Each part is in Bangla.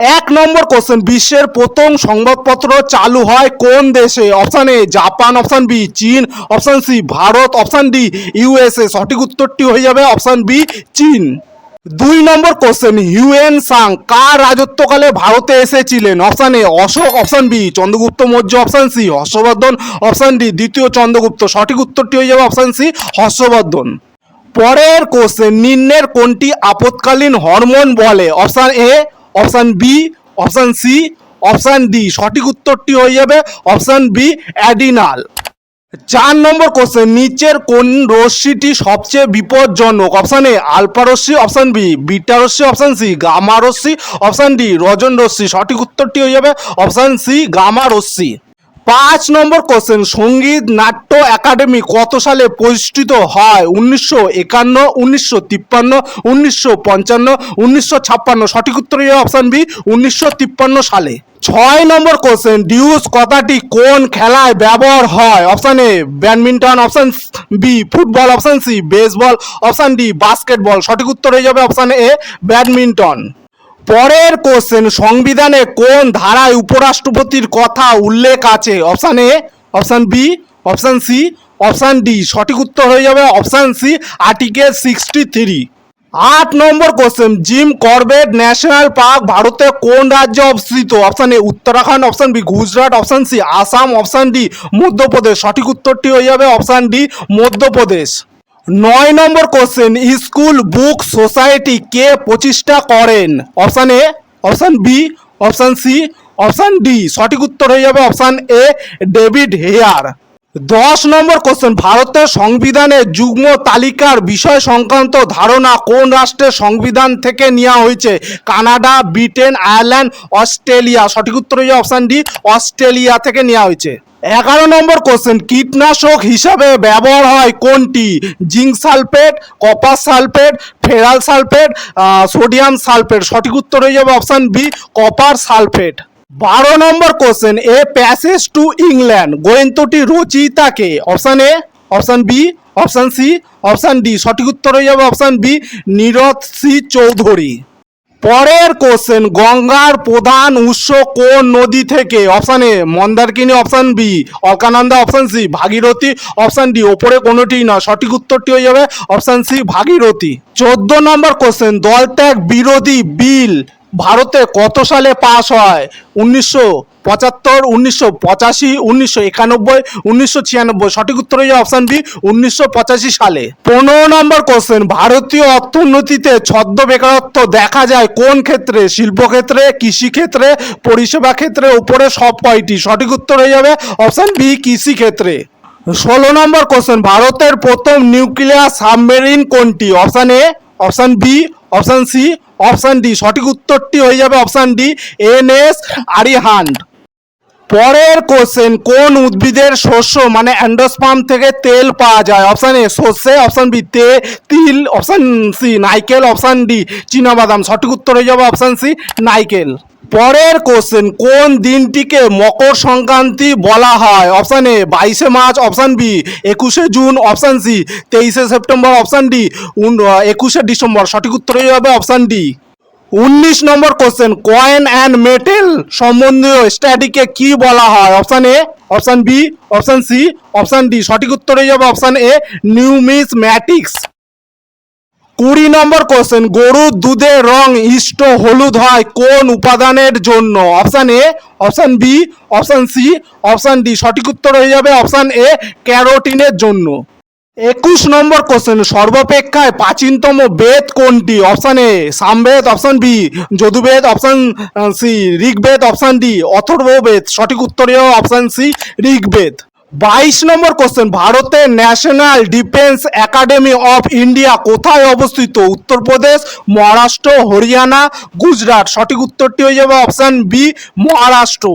এক নম্বর কোশ্চেন বিশ্বের প্রথম সংবাদপত্র চালু হয় কোন দেশে? Option A Japan option B চীন option C Bharat option D USA সঠিক উত্তরটি হয়ে যাবে অপশান বি চীন। দুই নম্বর কোশ্চেন হিউয়েন সাং কার রাজত্বকালে ভারতে এসেছিলেন? Option A Ashoka option B Chandragupta Maurya option C Harshavardhan option D দ্বিতীয় চন্দ্রগুপ্ত। সঠিক উত্তরটি হয়ে যাবে অপশান সি হর্ষবর্ধন। পরের কোশ্চেন নিম্নের কোনটি আপৎকালীন হরমোন বলে? Option A option B, option C, option D. সঠিক উত্তরটি হয়ে যাবে অপশান বি, অ্যাডিনাল। চার নম্বর কোশ্চেন নিচের কোন রশ্মিটি সবচেয়ে বিপজ্জনক? অপশান এ, আলফা রশ্মি, অপশান বি, বিটা রশ্মি, অপশান সি, গামা রশ্মি, অপশান ডি, রজন রশ্মি। সঠিক উত্তরটি হয়ে যাবে অপশান সি, গামা রশ্মি। পাঁচ নম্বর কোশ্চেন, সংগীত, নাট্য, একাডেমি কত সালে প্রতিষ্ঠিত হয়? উনিশশো একান্ন, উনিশশো তিপ্পান্ন, উনিশশো পঞ্চান্ন, উনিশশো ছাপ্পান্ন? সঠিক উত্তর অপশান বি উনিশশো তিপ্পান্ন সালে। ছয় নম্বর কোশ্চেন, ডিউস কথাটি কোন খেলায় ব্যবহার হয়? Option A badminton option B football option C baseball option D basketball সঠিক উত্তর হয়ে যাবে অপশান এ ব্যাডমিন্টন। পরের কোশ্চেন সংবিধানে কোন ধারায় উপরাষ্ট্রপতির কথা উল্লেখ আছে? Option A option B option C option D সঠিক উত্তর হয়ে যাবে option C article sixty three আট নম্বর question Jim Corbett National Park ভারতে কোন রাজ্যে অবস্থিত? Option A Uttarakhand option B Gujarat option C Assam option D Madhya Pradesh. সঠিক উত্তরটি হয়ে যাবে অপশান ডি মধ্যপ্রদেশ। নয় নম্বর কোশ্চেন স্কুল বুক সোসাইটি কে প্রতিষ্ঠা করেন? Option A option B option C option D সঠিক উত্তর হয়ে যাবে অপশান এ ডেভিড হেয়ার দশ নম্বর কোশ্চেন ভারতের সংবিধানের যুগ্ম তালিকার বিষয় সংক্রান্ত ধারণা কোন রাষ্ট্রের সংবিধান থেকে নেওয়া হয়েছে? Canada, Britain, Ireland, Australia. সঠিক উত্তর হয়ে অপশান ডি অস্ট্রেলিয়া থেকে নেওয়া হয়েছে। এগারো নম্বর কোশ্চেন কীটনাশক হিসাবে ব্যবহার হয় কোনটি? Zinc sulphate, copper sulphate, ferrous sulphate sodium sulphate. সঠিক উত্তর হয়ে যাবে অপশান বি কপার সালফেট। বারো নম্বর question a passage to England গ্রন্থটি রচয়িতাকে option A option B option C option D সঠিক উত্তর হয়ে যাবে option B Nirad C Chaudhuri. পরের কোশ্চেন গঙ্গার প্রধান উৎস কোন নদী থেকে? Option A Mandakini option B Alaknanda option C Bhagirathi option D ওপরে কোনোটি না সঠিক উত্তরটি হয়ে যাবে অপশান সি ভাগীরথী। চোদ্দ নম্বর কোশ্চেন দলত্যাগ বিরোধী বিল ভারতে কত সালে পাস হয়? উনিশশো পঁচাত্তর, উনিশশো পঁচাশি, উনিশশো একানব্বই, উনিশশো ছিয়ানব্বই। সঠিক উত্তর হয়ে অপশান বি উনিশশো পঁচাশি সালে। পনেরো নম্বর কোশ্চেন ভারতীয় অর্থনীতিতে ছদ্ম বেকারত্ব দেখা যায় কোন ক্ষেত্রে? শিল্পক্ষেত্রে, কৃষিক্ষেত্রে, পরিষেবা ক্ষেত্রে, উপরে সব কয়টি? সঠিক উত্তর হয়ে যাবে অপশান বি কৃষি ক্ষেত্রে ষোলো নম্বর কোশ্চেন ভারতের প্রথম নিউক্লিয়ার সাবমেরিন কোনটি? Option A option B option C option D সঠিক উত্তরটি হয়ে যাবে option D N S Arihant পরের কোশ্চেন কোন উদ্ভিদের শস্য মানে অ্যান্ডোস্পাম থেকে তেল পাওয়া যায়? অপশান এ সর্ষে অপশান বি তে, তিল অপশান সি নাইকেল অপশান ডি চীনাবাদাম সঠিক উত্তর হয়ে যাবে অপশান সি নাইকেল। পরের কোশ্চেন কোন দিনটিকে মকর সংক্রান্তি বলা হয়? অপশান এ বাইশে মার্চ অপশান বি একুশে জুন অপশান সি তেইশে সেপ্টেম্বর অপশান ডি একুশে ডিসেম্বর। সঠিক উত্তর হয়ে যাবে অপশান ডি উনিশ নম্বর কোশ্চেন কয়েন অ্যান্ড মেটেল সম্বন্ধীয় স্টাডিকে কি বলা হয়? Option A option B option C option D সঠিক উত্তর হয়ে যাবে অপশান এ নিউমিসম্যাটিক্স কুড়ি নম্বর কোশ্চেন গরুর দুধের রং ইষ্ট, হলুদ হয়, কোন উপাদানের জন্য? Option A option B option C option D সঠিক উত্তর হয়ে যাবে অপশান এ ক্যারোটিনের জন্য। একুশ নম্বর কোশ্চেন সর্বাপেক্ষায় প্রাচীনতম বেদ কোনটি? Option A Samaveda option B যদুবেদ option C Rigveda option D Atharvaveda. সঠিক উত্তর অপশান সি ঋগ্বেদ। বাইশ নম্বর কোশ্চেন ভারতের National Defence Academy of India কোথায় অবস্থিত? উত্তরপ্রদেশ, মহারাষ্ট্র, হরিয়ানা, গুজরাট। সঠিক উত্তরটি হয়ে যাবে অপশান বি মহারাষ্ট্র।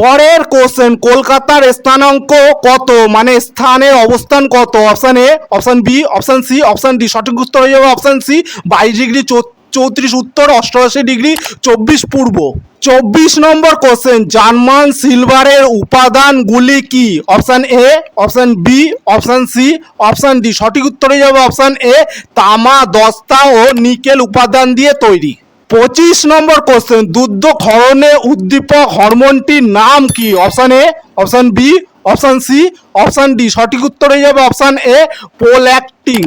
পরের কোশ্চেন কলকাতার স্থানাঙ্ক কত? মানে স্থানের অবস্থান কত? Option A option B option C option D সঠিক উত্তর হয়ে যাবে অপশান সি বাইশ ডিগ্রি চৌত্রিশ উত্তর, অষ্টআশি ডিগ্রি, চব্বিশ পূর্ব। চব্বিশ নম্বর কোশ্চেন জার্মান সিলভারের উপাদানগুলি কি? Option A option B option C option D সঠিক উত্তর যাবে অপশান এ তামা, দস্তা ও নিকেল উপাদান দিয়ে তৈরি। পঁচিশ নম্বর কোশ্চেন দুগ্ধ ক্ষরণে উদ্দীপক হরমোনটির নাম কি? Option A option B option C option D সঠিক উত্তর যাবে অপশান এ পোল্যাক্টিন